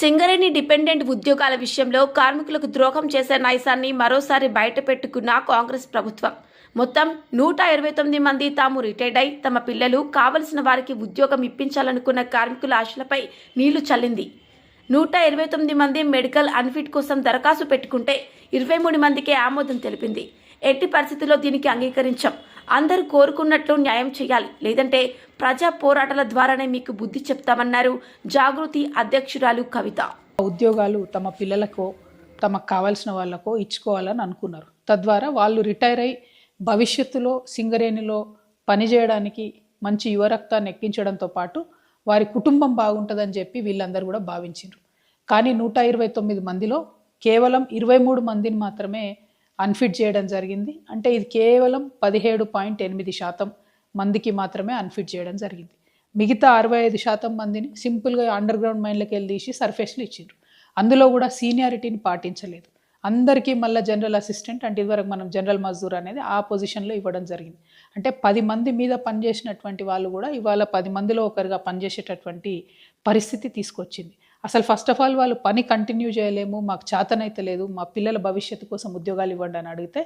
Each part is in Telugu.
సింగరేణి డిపెండెంట్ ఉద్యోగాల విషయంలో కార్మికులకు ద్రోహం చేసే నైసాన్ని మరోసారి బయటపెట్టుకున్న కాంగ్రెస్ ప్రభుత్వం. మొత్తం నూట ఇరవై తొమ్మిది మంది తాము రిటైర్డ్ అయి తమ పిల్లలు కావలసిన వారికి ఉద్యోగం ఇప్పించాలనుకున్న కార్మికుల ఆశలపై నీళ్ళు చల్లింది. నూట ఇరవై తొమ్మిది మంది మెడికల్ అన్ఫిట్ కోసం దరఖాస్తు పెట్టుకుంటే ఇరవై మూడు మందికే ఆమోదం తెలిపింది. ఎట్టి పరిస్థితుల్లో దీనికి అంగీకరించాం. అందరూ కోరుకున్నట్లు న్యాయం చేయాలి. లేదంటే ప్రజా పోరాటాల ద్వారానే మీకు బుద్ధి చెప్తామన్నారు జాగృతి అధ్యక్షురాలు కవిత. ఉద్యోగాలు తమ పిల్లలకో తమకు కావాల్సిన వాళ్ళకో ఇచ్చుకోవాలని అనుకున్నారు. తద్వారా వాళ్ళు రిటైర్ అయి భవిష్యత్తులో సింగరేణిలో పనిచేయడానికి మంచి యువరక్తాన్ని ఎక్కించడంతో పాటు వారి కుటుంబం బాగుంటుందని చెప్పి వీళ్ళందరూ కూడా భావించారు కానీ నూట ఇరవై తొమ్మిది మందిలో కేవలం ఇరవై మూడు మందిని మాత్రమే అన్ఫిట్ చేయడం జరిగింది. అంటే ఇది కేవలం పదిహేడు పాయింట్ ఎనిమిది శాతం మందికి మాత్రమే అన్ఫిట్ చేయడం జరిగింది. మిగతా అరవై ఐదు శాతం మందిని సింపుల్గా అండర్ గ్రౌండ్ మైన్లోకి వెళ్ళి తీసి సర్ఫేస్లు ఇచ్చిండ్రు. అందులో కూడా సీనియారిటీని పాటించలేదు. అందరికీ మళ్ళీ జనరల్ అసిస్టెంట్ అంటే ఇదివరకు మనం జనరల్ మజ్దూర్ అనేది ఆ పొజిషన్లో ఇవ్వడం జరిగింది. అంటే పది మంది మీద పనిచేసినటువంటి వాళ్ళు కూడా ఇవాళ పది మందిలో ఒకరిగా పనిచేసేటటువంటి పరిస్థితి తీసుకొచ్చింది. అసలు ఫస్ట్ ఆఫ్ ఆల్ వాళ్ళు పని కంటిన్యూ చేయలేము మాకు చేతనైతే లేదు మా పిల్లల భవిష్యత్తు కోసం ఉద్యోగాలు ఇవ్వండి అని అడిగితే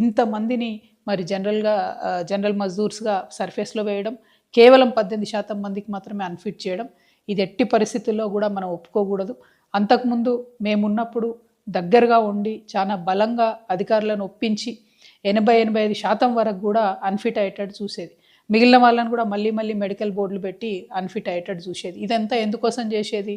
ఇంతమందిని మరి జనరల్గా జనరల్ మజ్దూర్స్గా సర్ఫేస్లో వేయడం కేవలం పద్దెనిమిది శాతం మందికి మాత్రమే అన్ఫిట్ చేయడం ఇది ఎట్టి పరిస్థితుల్లో కూడా మనం ఒప్పుకోకూడదు. అంతకుముందు మేమున్నప్పుడు దగ్గరగా ఉండి చాలా బలంగా అధికారులను ఒప్పించి ఎనభై ఎనభై ఐదు శాతం వరకు కూడా అన్ఫిట్ అయ్యేటట్టు చూసేది. మిగిలిన వాళ్ళని కూడా మళ్ళీ మళ్ళీ మెడికల్ బోర్డులు పెట్టి అన్ఫిట్ అయ్యేటట్టు చూసేది. ఇదంతా ఎందుకోసం చేసేది?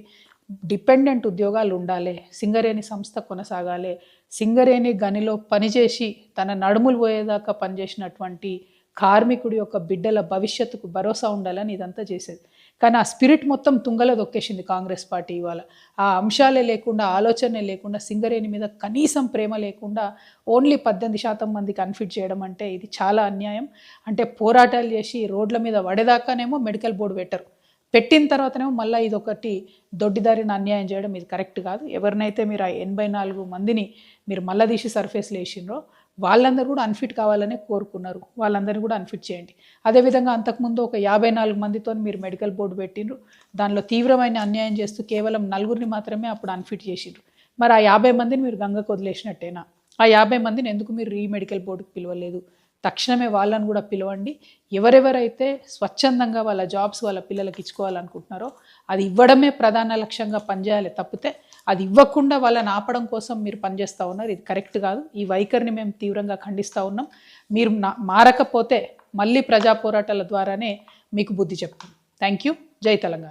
డిపెండెంట్ ఉద్యోగాలు ఉండాలి సింగరేణి సంస్థ కొనసాగాలి సింగరేణి గనిలో పనిచేసి తన నడుములు పోయేదాకా పనిచేసినటువంటి కార్మికుడి యొక్క బిడ్డల భవిష్యత్తుకు భరోసా ఉండాలని ఇదంతా చేసేది. కానీ ఆ స్పిరిట్ మొత్తం తుంగలో దొక్కేసింది కాంగ్రెస్ పార్టీ ఇవాళ. ఆ అంశాలే లేకుండా ఆలోచనే లేకుండా సింగరేణి మీద కనీసం ప్రేమ లేకుండా ఓన్లీ పద్దెనిమిది శాతం మందికి అన్ఫిట్ చేయడం అంటే ఇది చాలా అన్యాయం. అంటే పోరాటాలు చేసి రోడ్ల మీద పడేదాకానేమో మెడికల్ బోర్డు పెట్టరు. పెట్టిన తర్వాతనేమో మళ్ళీ ఇది ఒకటి దొడ్డిదారిని అన్యాయం చేయడం ఇది కరెక్ట్ కాదు. ఎవరినైతే మీరు ఆ ఎనభై నాలుగు మందిని మీరు మళ్ళీ తీసి సర్ఫేస్లో వేసిండ్రో వాళ్ళందరూ కూడా అన్ఫిట్ కావాలనే కోరుకున్నారు. వాళ్ళందరినీ కూడా అన్ఫిట్ చేయండి. అదేవిధంగా అంతకుముందు ఒక యాభై నాలుగు మందితో మీరు మెడికల్ బోర్డు పెట్టిండ్రు. దానిలో తీవ్రమైన అన్యాయం చేస్తూ కేవలం నలుగురిని మాత్రమే అప్పుడు అన్ఫిట్ చేసిండ్రు. మరి ఆ యాభై మందిని మీరు గంగకు వదిలేసినట్టేనా? ఆ యాభై మందిని ఎందుకు మీరు రీ మెడికల్ బోర్డుకి పిలవలేదు? తక్షణమే వాళ్ళని కూడా పిలవండి. ఎవరెవరైతే స్వచ్ఛందంగా వాళ్ళ జాబ్స్ వాళ్ళ పిల్లలకి ఇచ్చుకోవాలనుకుంటున్నారో అది ఇవ్వడమే ప్రధాన లక్ష్యంగా పనిచేయాలి. తప్పితే అది ఇవ్వకుండా వాళ్ళని ఆపడం కోసం మీరు పనిచేస్తూ ఉన్నారు. ఇది కరెక్ట్ కాదు. ఈ వైఖరిని మేము తీవ్రంగా ఖండిస్తూ ఉన్నాం. మీరు నా- మారకపోతే మళ్ళీ ప్రజా పోరాటాల ద్వారానే మీకు బుద్ధి చెప్తాం. Thank you. జై తెలంగాణ.